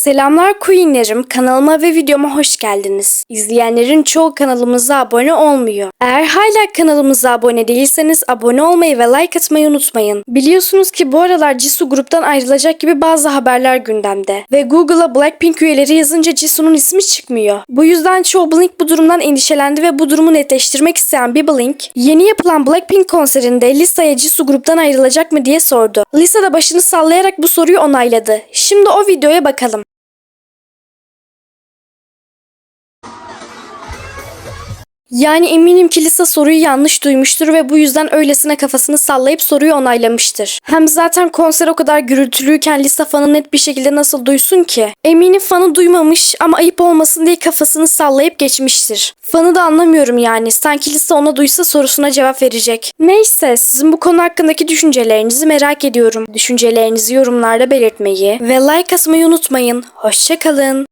Selamlar Queenlerim, kanalıma ve videoma hoş geldiniz. İzleyenlerin çoğu kanalımıza abone olmuyor. Eğer hala kanalımıza abone değilseniz abone olmayı ve like atmayı unutmayın. Biliyorsunuz ki bu aralar Jisoo gruptan ayrılacak gibi bazı haberler gündemde. Ve Google'a Blackpink üyeleri yazınca Jisoo'nun ismi çıkmıyor. Bu yüzden çoğu Blink bu durumdan endişelendi ve bu durumu netleştirmek isteyen bir Blink, yeni yapılan Blackpink konserinde Lisa'ya Jisoo gruptan ayrılacak mı diye sordu. Lisa da başını sallayarak bu soruyu onayladı. Şimdi o videoya bakalım. Yani eminim ki Lisa soruyu yanlış duymuştur ve bu yüzden öylesine kafasını sallayıp soruyu onaylamıştır. Hem zaten konser o kadar gürültülüyken Lisa fanı net bir şekilde nasıl duysun ki? Eminim fanı duymamış ama ayıp olmasın diye kafasını sallayıp geçmiştir. Fanı da anlamıyorum yani. Sanki Lisa ona duysa sorusuna cevap verecek. Neyse sizin bu konu hakkındaki düşüncelerinizi merak ediyorum. Düşüncelerinizi yorumlarda belirtmeyi ve like atmayı unutmayın. Hoşçakalın.